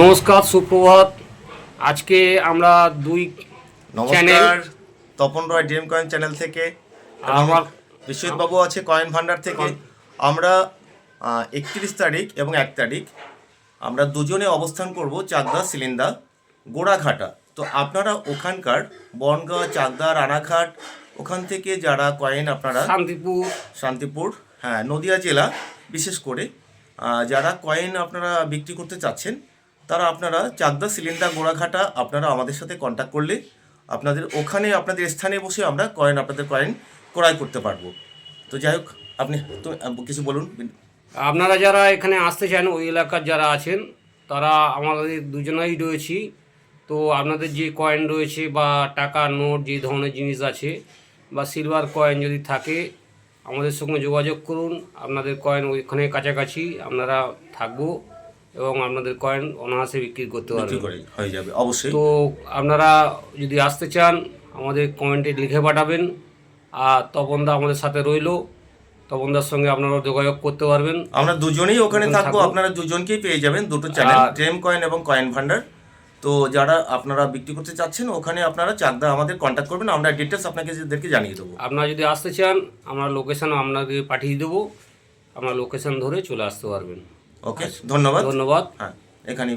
নমস্কার সুপ্রভাত। আজকে আমরা দুই নমস্কার Tapan Roy DM coin channel থেকে আমার বিশ্বজিৎ বাবু আছে কয়েন ভান্ডার থেকে। আমরা একত্রিশ তারিখ এবং এক তারিখ আমরা দুজনে অবস্থান করব চাকদা সিলিন্দা গোড়াঘাটা। তো আপনারা ওখানকার বনগাঁ চাকদা রানাঘাট ওখান থেকে যারা কয়েন আপনারা শান্তিপুর। শান্তিপুর হ্যাঁ নদিয়া জেলা বিশেষ করে যারা কয়েন আপনারা বিক্রি করতে চাচ্ছেন তারা আপনারা চাকদা সিলিন্ডার গোড়াঘাটা আপনারা আমাদের সাথে কন্ট্যাক্ট করলে আপনাদের ওখানে আপনাদের স্থানে বসে আমরা কয়েন আপনাদের কয়েন ক্রয় করতে পারব। তো যাই হোক আপনি আহ, কিছু বলুন। আপনারা যারা এখানে আসতে চান ওই এলাকার যারা আছেন তারা আমাদের দুজনেই রয়েছি। তো আপনাদের যে কয়েন রয়েছে বা টাকা নোট যে ধরনের জিনিস আছে বা সিলভার কয়েন যদি থাকে আমাদের সঙ্গে যোগাযোগ করুন। আপনাদের কয়েন ওইখানে কাছাকাছি আপনারা থাকব। এবং আপনাদের কয়েন অনায়াসে বিক্রি করতে পারবেন। হয়ে যাবে অবশ্যই। তো আপনারা যদি আসতে চান আমাদের কমেন্টে লিখে পাঠাবেন। আর তপনদা আমাদের সাথে রইল। তপনদার সঙ্গে আপনারা যোগাযোগ করতে পারবেন। আমরা দুজনেই ওখানে থাকব। আপনারা দুজনকেই পেয়ে যাবেন দুটো চ্যানেল ড্রেম কয়েন এবং কয়েন ভান্ডার তো যারা আপনারা বিক্রি করতে চাচ্ছেন ওখানে আপনারা চাকদা আমাদের কন্ট্যাক্ট করবেন আমরা ডিটেলস আপনাকে জানিয়ে দেবো। আপনারা যদি আসতে চান আমরা লোকেশন আপনাকে পাঠিয়ে দেবো। আপনার লোকেশন ধরে চলে আসতে পারবেন। ওকে ধন্যবাদ। ধন্যবাদ। হ্যাঁ এখানেই